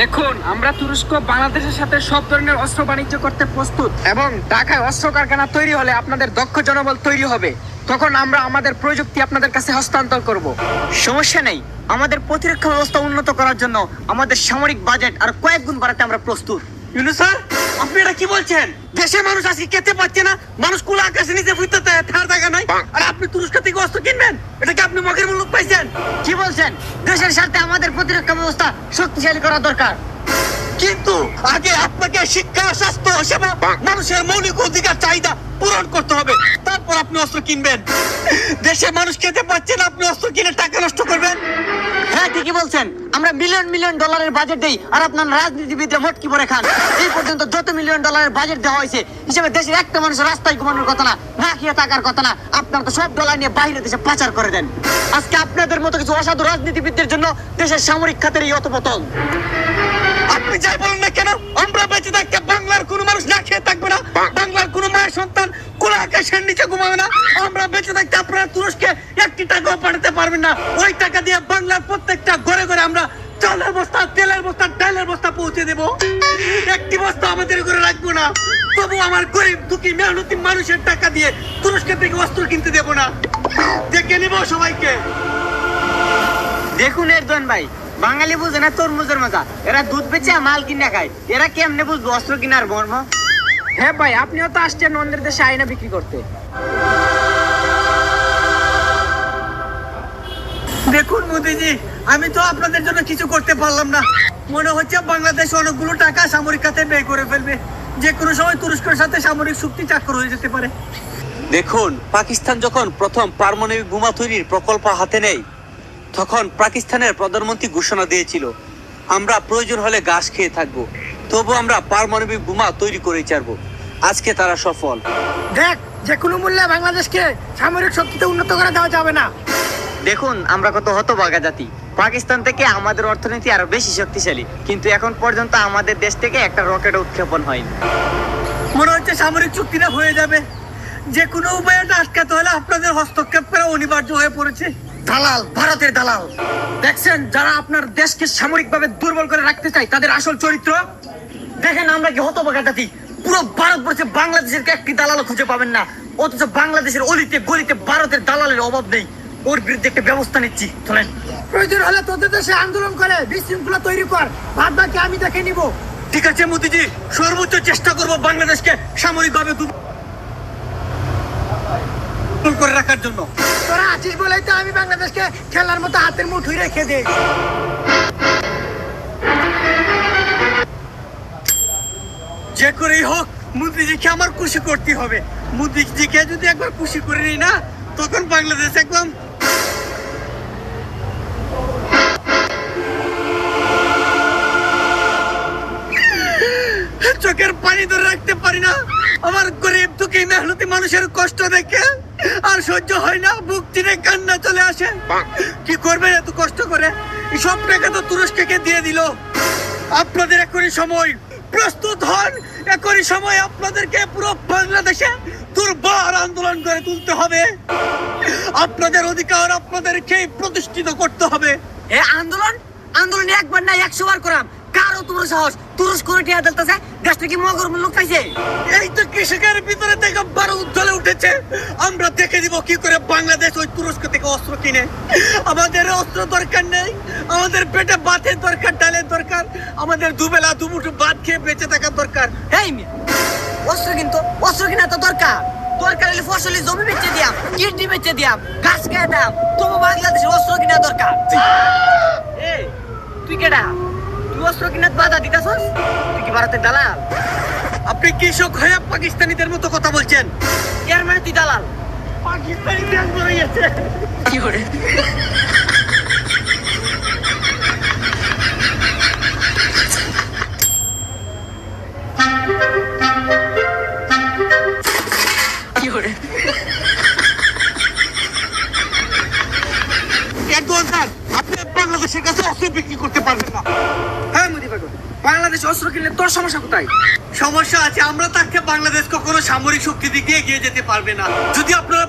দেখুন, আমরা তুরস্ক বাংলাদেশের সাথে সব ধরনের অস্ত্র বাণিজ্য করতে প্রস্তুত এবং ঢাকায় অস্ত্র কারখানা তৈরি হলে আপনাদের দক্ষ জনবল তৈরি হবে। তখন আমরা আমাদের প্রযুক্তি আপনাদের কাছে হস্তান্তর করব। সমস্যা নেই। আমাদের প্রতিরক্ষা ব্যবস্থা উন্নত করার জন্য আমাদের সামরিক বাজেট আর কয়েক গুণ বাড়াতে আমরা প্রস্তুত। কি বলছেন? দেশের মানুষ আজকে খেতে পাচ্ছে না। মানুষ কুলা আকাশে নিচে ফুটতে থার জায়গা নাই। আর আপনি তুরস্ক থেকে অস্ত্র কিনবেন? এটা কি আপনি মগের মূল্য পাইছেন? কি বলছেন? দেশের স্বার্থে আমাদের প্রতিরক্ষা ব্যবস্থা শক্তিশালী করা দরকার। কিন্তু আগে আপনাকে শিক্ষা স্বাস্থ্য সেবা মানুষের মৌলিক অধিকার চাহিদা পূরণ করতে হবে। আপনি অস্ত্র কিনবেন। দেশের মানুষ খেতে পাচ্ছে না আপনি অস্ত্র কিনে টাকা নষ্ট করবেন। হ্যাঁ ঠিকই বলছেন। আমরা মিলিয়ন মিলিয়ন ডলারের বাজেট দেই আর আপনার রাজনীতিবিদরা মোটকি পরে খান। এই পর্যন্ত যত মিলিয়ন ডলারের বাজেট দেওয়া হয়েছে হিসেবে দেশের একটা মানুষ রাস্তায় ঘুমানোর কথা না না খেয়ে থাকার কথা না আপনারা তো সব ডলার নিয়ে বাইরে দেশে পাচার করে দেন। আজকে আপনাদের মতো কিছু অসাধু রাজনীতিবিদদের জন্য দেশের সামরিক খাতের এই অতপতন আপনি যাই বলেন না কেন আমরা বেঁচে থাকতে বাংলার কোনো মানুষ না খেয়ে থাকবে না। বাংলার কোনো মায়ের সন্তান আকাশের নিচে ঘুমাবে না। আমরা বেঁচে থাকতে আপনারা তুরস্কে একটি টাকাও পাঠাতে পারবেন না। ওই টাকা দিয়ে বাংলার প্রত্যেকটা ঘরে ঘরে আমরা চালের বস্তা, তেলের বস্তা, ডালের বস্তা পৌঁছে দেব। একটি বস্তা আমাদের ঘরে রাখব না। তবু আমার গরিব, দুঃখী, মেহনতি মানুষের টাকা দিয়ে তুরস্কের থেকে অস্ত্র কিনতে দেব না। দেখে নেব সবাইকে। দেখুন এরদোয়ান ভাই, বাঙালি বুঝে না তরমুজের মজা। এরা দুধ বেচে মাল কিনে খায়। এরা কেমনে বুঝব অস্ত্র কিনার মর্ম? হ্যাঁ ভাই আপনিও তো আসছেন অন্যের দেশে আয়না বিক্রি করতে। দেখুন মোদিজি আমি তো আপনাদের জন্য কিছু করতে পারলাম না। মনে হচ্ছে বাংলাদেশ অনেকগুলো টাকা সামরিক খাতে ব্যয় করে ফেলবে। যে কোনো সময় তুরস্কের সাথে সামরিক চুক্তি চাকর হয়ে যেতে পারে। দেখুন পাকিস্তান যখন প্রথম পারমাণবিক বোমা তৈরির প্রকল্প হাতে নেয় তখন পাকিস্তানের প্রধানমন্ত্রী ঘোষণা দিয়েছিল আমরা প্রয়োজন হলে গাছ খেয়ে থাকব। তবু আমরা পারমাণবিক বোমা তৈরি করে ছাড়ব। আজকে তারা সফল। দেখ যে কোনো মূল্যে বাংলাদেশকে সামরিক শক্তিতে উন্নত করে দেওয়া যাবে না। দেখুন আমরা কত হতভাগা জাতি। পাকিস্তান থেকে আমাদের অর্থনীতি আরও বেশি শক্তিশালী কিন্তু এখন পর্যন্ত আমাদের দেশ থেকে একটা রকেট উৎক্ষেপণ হয়নি। মনে হচ্ছে সামরিক চুক্তিটা হয়ে যাবে। যে কোনো উপায়ে আটকাতে হলে আপনাদের হস্তক্ষেপ করা অনিবার্য হয়ে পড়েছে। দালাল ভারতের দালাল। দেখছেন যারা আপনার দেশকে সামরিকভাবে দুর্বল করে রাখতে চায় তাদের আসল চরিত্র? দেখেন আমরা কি হতভাগা জাতি পুরো ভারতবর্ষে বাংলাদেশের একটি দালালও খুঁজে পাবেন না। অথচ বাংলাদেশের অলিতে গলিতে ভারতের দালালের অভাব নেই। ওর বিরুদ্ধে একটা ব্যবস্থা নিচ্ছি। চলেন। প্রয়োজন হলে তোদের দেশে আন্দোলন করে বিশৃঙ্খলা তৈরি কর। বাদ বাকি আমি দেখে নিব। ঠিক আছে মোদিজি। সর্বোচ্চ চেষ্টা করব বাংলাদেশকে সামরিকভাবে দুর্বল করে রাখার জন্য। আমি বাংলাদেশকে খেলার মতো হাতের মুঠোই রেখে দেই। যে করেই হোক মোদিজিকে আমার খুশি করতে হবে। মোদিজিকে যদি একবার খুশি করে নিই না, তখন বাংলাদেশ একদম চোখের পানি ধরে রাখতে পারি না। আমার গরিব, দুঃখী, মেহনতি মানুষের কষ্ট দেখে আর সহ্য হয় না, বুক চিনে কান্না চলে আসে। কি করবে এত কষ্ট করে? সব টাকা তো তুরস্ককে দিয়ে দিল। আপনাদের এখনই সময়। প্রস্তুত হন, এখনই সময় আপনাদেরকে পুরো বাংলাদেশে দুর্বার আন্দোলন করে তুলতে হবে। আপনাদের অধিকার আপনাদেরকে প্রতিষ্ঠিত করতে হবে। এ আন্দোলন? আন্দোলন একবার না, একশো বার করাম। কারও তোমার সাহস। তুরস্ক করে টিয়া দিতেছে দেশটা কি মগর লোক পাইছে? এই তো কৃষকের ভিতরে থেকে বারো উজ্জ্বলে উঠেছে। আমরা দেখে দিব কি করে বাংলাদেশ ওই তুরস্ক থেকে অস্ত্র কিনে। আমাদের অস্ত্র দরকার নেই আমাদের পেটে ভাতের দরকার ডালের দরকার আমাদের দুবেলা দুমুঠো ভাত খেয়ে বেঁচে থাকার দরকার। এই অস্ত্র কিন্তু অস্ত্র কিনা তো দরকার। দরকার হলে ফসলি জমি বেচে দিয়াম কিডনি বেচে দিয়াম গাছ খেয়ে দাম তবু বাংলাদেশের অস্ত্র কিনা দরকার। এই তুই তুই অস্ত্র কিনার বাধা দিতাছস? তুই কি ভারতের দালাল? আপনি কৃষক হয়ে পাকিস্তানিদের মতো কথা বলছেন? এর মানে তুই দালাল। পাকিস্তানি দেশ বলে গেছে। কি করে? হ্যাঁ বাংলাদেশ অস্ত্র কিনলে তোর সমস্যা কোথায়? সমস্যা আছে, আমরা তাকে বাংলাদেশ কখনো সামরিক শক্তি দিকে এগিয়ে যেতে পারবে না। যদি আপনারা